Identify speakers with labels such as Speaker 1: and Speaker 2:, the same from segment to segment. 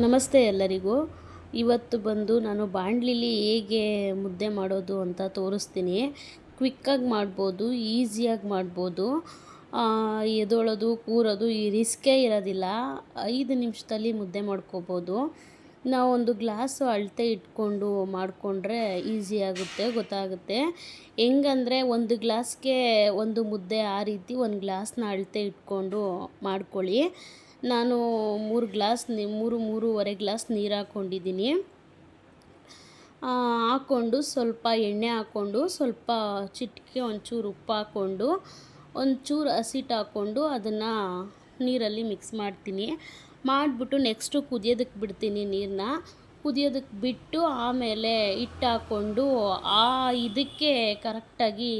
Speaker 1: ನಮಸ್ತೆ ಎಲ್ಲರಿಗೂ. ಇವತ್ತು ಬಂದು ನಾನು ಬಾಣಲಿಲಿ ಹೇಗೆ ಮುದ್ದೆ ಮಾಡೋದು ಅಂತ ತೋರಿಸ್ತೀನಿ. ಕ್ವಿಕ್ಕಾಗಿ ಮಾಡ್ಬೋದು, ಈಸಿಯಾಗಿ ಮಾಡ್ಬೋದು. ಎದೋಳೋದು, ಕೂರೋದು ಈ ರಿಸ್ಕೇ ಇರೋದಿಲ್ಲ. ಐದು ನಿಮಿಷದಲ್ಲಿ ಮುದ್ದೆ ಮಾಡ್ಕೋಬೋದು. ನಾವು ಒಂದು ಗ್ಲಾಸು ಅಳತೆ ಇಟ್ಕೊಂಡು ಮಾಡಿಕೊಂಡ್ರೆ ಈಸಿ ಆಗುತ್ತೆ, ಗೊತ್ತಾಗುತ್ತೆ. ಹೆಂಗಂದರೆ ಒಂದು ಗ್ಲಾಸ್ಗೆ ಒಂದು ಮುದ್ದೆ ಆ ರೀತಿ ಒಂದು ಗ್ಲಾಸ್ನ ಅಳತೆ ಇಟ್ಕೊಂಡು ಮಾಡ್ಕೊಳ್ಳಿ. ನಾನು ಮೂರು ಗ್ಲಾಸ್ ಮೂರು, ಮೂರುವರೆ ಗ್ಲಾಸ್ ನೀರು ಹಾಕ್ಕೊಂಡಿದ್ದೀನಿ. ಹಾಕ್ಕೊಂಡು ಸ್ವಲ್ಪ ಎಣ್ಣೆ ಹಾಕ್ಕೊಂಡು ಸ್ವಲ್ಪ ಚಿಟಿಕೆ ಒಂಚೂರು ಉಪ್ಪು ಹಾಕ್ಕೊಂಡು ಒಂಚೂರು ಹಸಿಟ್ಟು ಹಾಕ್ಕೊಂಡು ಅದನ್ನು ನೀರಲ್ಲಿ ಮಿಕ್ಸ್ ಮಾಡ್ತೀನಿ. ಮಾಡಿಬಿಟ್ಟು ನೆಕ್ಸ್ಟು ಕುದಿಯೋದಕ್ಕೆ ಬಿಡ್ತೀನಿ ನೀರನ್ನ. ಕುದಿಯೋದಕ್ಕೆ ಬಿಟ್ಟು ಆಮೇಲೆ ಹಿಟ್ಟು ಹಾಕ್ಕೊಂಡು ಆ ಇದಕ್ಕೆ ಕರೆಕ್ಟಾಗಿ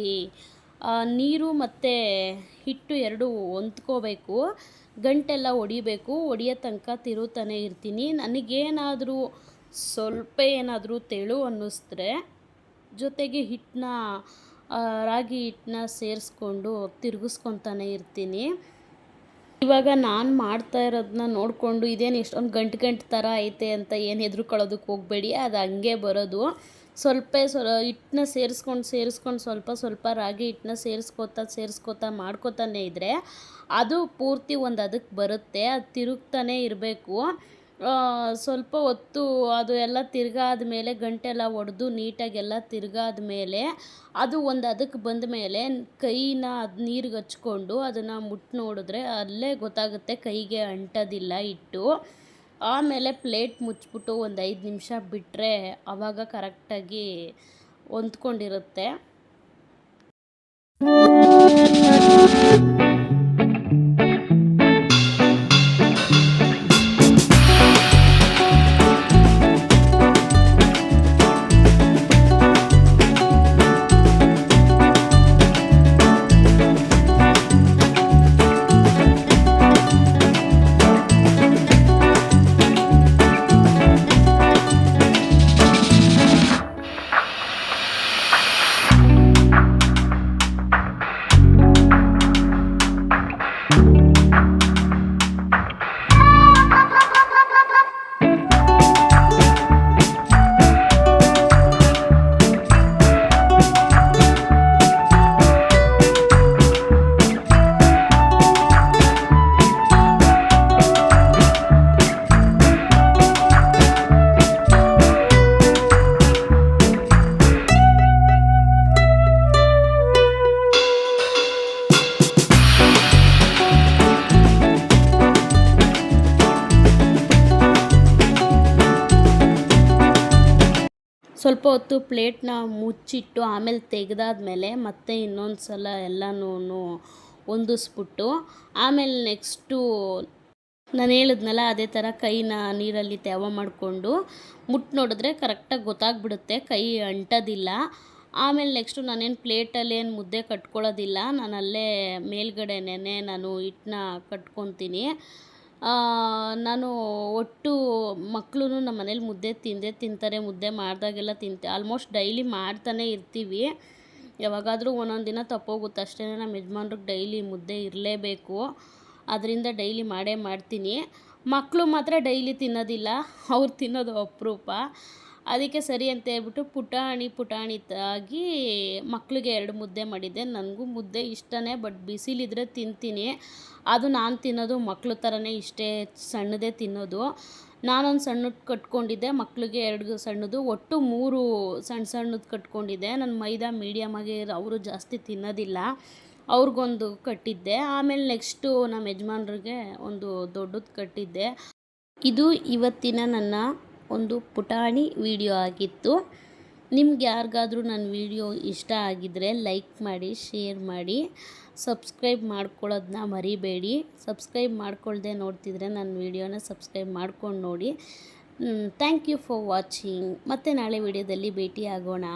Speaker 1: ನೀರು ಮತ್ತು ಹಿಟ್ಟು ಎರಡು ಹೊಂದ್ಕೋಬೇಕು. ಗಂಟೆಲ್ಲ ಒಡಿಬೇಕು. ಹೊಡಿಯೋ ತನಕ ತಿರುತ್ತಾನೆ ಇರ್ತೀನಿ. ನನಗೇನಾದರೂ ಸ್ವಲ್ಪ ಏನಾದರೂ ತೆಳು ಅನ್ನಿಸ್ತರೆ ಜೊತೆಗೆ ಹಿಟ್ಟನ್ನ ರಾಗಿ ಹಿಟ್ಟನ್ನ ಸೇರಿಸ್ಕೊಂಡು ತಿರುಗಿಸ್ಕೊತಾನೆ ಇರ್ತೀನಿ. ಇವಾಗ ನಾನು ಮಾಡ್ತಾ ಇರೋದನ್ನ ನೋಡಿಕೊಂಡು ಇದೇನು ಇಷ್ಟೊಂದು ಗಂಟು ಗಂಟು ಥರ ಐತೆ ಅಂತ ಏನು ಹೆದ್ರುಕೊಳ್ಳೋದಕ್ಕೆ ಹೋಗಬೇಡಿ. ಅದು ಹಂಗೆ ಬರೋದು. ಸ್ವಲ್ಪ ಸ್ವ ಹಿಟ್ಟನ್ನ ಸೇರಿಸ್ಕೊಂಡು ಸೇರಿಸ್ಕೊಂಡು ಸ್ವಲ್ಪ ಸ್ವಲ್ಪ ರಾಗಿ ಹಿಟ್ಟನ್ನ ಸೇರಿಸ್ಕೋತಾ ಸೇರಿಸ್ಕೋತಾ ಮಾಡ್ಕೋತಾನೆ ಇದ್ದರೆ ಅದು ಪೂರ್ತಿ ಒಂದು ಅದಕ್ಕೆ ಬರುತ್ತೆ, ಅದು ತಿರುಗ್ತಾನೆ ಇರಬೇಕು. ಸ್ವಲ್ಪ ಹೊತ್ತು ಅದು ಎಲ್ಲ ತಿರ್ಗಾದ ಮೇಲೆ ಗಂಟೆಲ್ಲ ಒಡೆದು ನೀಟಾಗೆಲ್ಲ ತಿರ್ಗಾದ ಮೇಲೆ ಅದು ಒಂದು ಅದಕ್ಕೆ ಬಂದ ಮೇಲೆ ಕೈನ ಅದು ನೀರಿಗೆ ಹಚ್ಕೊಂಡು ಅದನ್ನು ಮುಟ್ಟು ನೋಡಿದ್ರೆ ಅಲ್ಲೇ ಗೊತ್ತಾಗುತ್ತೆ ಕೈಗೆ ಅಂಟೋದಿಲ್ಲ ಹಿಟ್ಟು. ಆಮೇಲೆ ಪ್ಲೇಟ್ ಮುಚ್ಚಿಬಿಟ್ಟು ಒಂದು ಐದು ನಿಮಿಷ ಬಿಟ್ಟರೆ ಆವಾಗ ಕರೆಕ್ಟಾಗಿ ಹೊಂದ್ಕೊಂಡಿರುತ್ತೆ. ಸ್ವಲ್ಪ ಹೊತ್ತು ಪ್ಲೇಟ್ನ ಮುಚ್ಚಿಟ್ಟು ಆಮೇಲೆ ತೆಗೆದಾದ್ಮೇಲೆ ಮತ್ತೆ ಇನ್ನೊಂದು ಸಲ ಎಲ್ಲನೂ ಹೊಂದಿಸ್ಬಿಟ್ಟು ಆಮೇಲೆ ನೆಕ್ಸ್ಟು ನಾನು ಹೇಳಿದ್ನಲ್ಲ ಅದೇ ಥರ ಕೈನ ನೀರಲ್ಲಿ ತೇವ ಮಾಡಿಕೊಂಡು ಮುಟ್ಟು ನೋಡಿದ್ರೆ ಕರೆಕ್ಟಾಗಿ ಗೊತ್ತಾಗ್ಬಿಡುತ್ತೆ, ಕೈ ಅಂಟೋದಿಲ್ಲ. ಆಮೇಲೆ ನೆಕ್ಸ್ಟು ನಾನೇನು ಪ್ಲೇಟಲ್ಲಿ ಏನು ಮುದ್ದೆ ಕಟ್ಕೊಳ್ಳೋದಿಲ್ಲ ನಾನು ಅಲ್ಲೇ ಮೇಲ್ಗಡೆನೇ ನಾನು ಹಿಟ್ಟನ್ನ ಕಟ್ಕೊತೀನಿ. ನಾನು ಒಟ್ಟು ಮಕ್ಕಳು ನಮ್ಮ ಮನೇಲಿ ಮುದ್ದೆ ತಿಂದೇ ತಿಂತಾರೆ, ಮುದ್ದೆ ಮಾಡಿದಾಗೆಲ್ಲ ತಿಂತೆ ಆಲ್ಮೋಸ್ಟ್ ಡೈಲಿ ಮಾಡ್ತಾನೆ ಇರ್ತೀವಿ. ಯಾವಾಗಾದರೂ ಒಂದೊಂದು ದಿನ ತಪ್ಪೋಗುತ್ತೆ ಅಷ್ಟೇ ನಮ್ಮ ಯಜಮಾನ್ರಿಗೆ ಡೈಲಿ ಮುದ್ದೆ ಇರಲೇಬೇಕು. ಅದರಿಂದ ಡೈಲಿ ಮಾಡೇ ಮಾಡ್ತೀನಿ. ಮಕ್ಕಳು ಮಾತ್ರ ಡೈಲಿ ತಿನ್ನೋದಿಲ್ಲ, ಅವ್ರು ತಿನ್ನೋದು ಅಪರೂಪ. ಅದಕ್ಕೆ ಸರಿ ಅಂತ ಹೇಳ್ಬಿಟ್ಟು ಪುಟಾಣಿ ಪುಟಾಣಿ ತಾಗಿ ಮಕ್ಕಳಿಗೆ ಎರಡು ಮುದ್ದೆ ಮಾಡಿದ್ದೆ. ನನಗೂ ಮುದ್ದೆ ಇಷ್ಟನೇ, ಬಟ್ ಬಿಸಿಲಿದ್ರೆ ತಿಂತೀನಿ. ಅದು ನಾನು ತಿನ್ನೋದು ಮಕ್ಳ ಥರನೇ ಇಷ್ಟೇ, ಸಣ್ಣದೇ ತಿನ್ನೋದು. ನಾನೊಂದು ಸಣ್ಣದು ಕಟ್ಕೊಂಡಿದ್ದೆ ಮಕ್ಕಳಿಗೆ ಎರಡು ಸಣ್ಣದು, ಒಟ್ಟು ಮೂರು ಸಣ್ಣ ಸಣ್ಣದು ಕಟ್ಕೊಂಡಿದ್ದೆ. ನನ್ನ ಮೈದಾ ಮೀಡಿಯಮ್ ಆಗಿ ಅವರು ಜಾಸ್ತಿ ತಿನ್ನೋದಿಲ್ಲ. ಅವ್ರಿಗೊಂದು ಕಟ್ಟಿದ್ದೆ. ಆಮೇಲೆ ನೆಕ್ಸ್ಟು ನಮ್ಮ ಯಜಮಾನ್ರಿಗೆ ಒಂದು ದೊಡ್ಡದು ಕಟ್ಟಿದ್ದೆ. ಇದು ಇವತ್ತಿನ ನನ್ನ ಒಂದು ಪುಟಾಣಿ ವಿಡಿಯೋ ಆಗಿತ್ತು. ನಿಮ್ಗೆ ಯಾರಿಗಾದರೂ ನನ್ನ ವಿಡಿಯೋ ಇಷ್ಟ ಆಗಿದ್ದರೆ ಲೈಕ್ ಮಾಡಿ, ಶೇರ್ ಮಾಡಿ. ಸಬ್ಸ್ಕ್ರೈಬ್ ಮಾಡ್ಕೊಳ್ಳೋದನ್ನ ಮರಿಬೇಡಿ. ಸಬ್ಸ್ಕ್ರೈಬ್ ಮಾಡ್ಕೊಳ್ಳದೆ ನೋಡ್ತಿದ್ರೆ ನನ್ನ ವಿಡಿಯೋನ ಸಬ್ಸ್ಕ್ರೈಬ್ ಮಾಡ್ಕೊಂಡು ನೋಡಿ. ಥ್ಯಾಂಕ್ ಯು ಫಾರ್ ವಾಚಿಂಗ್ ಮತ್ತು ನಾಳೆ ವಿಡಿಯೋದಲ್ಲಿ ಭೇಟಿ ಆಗೋಣ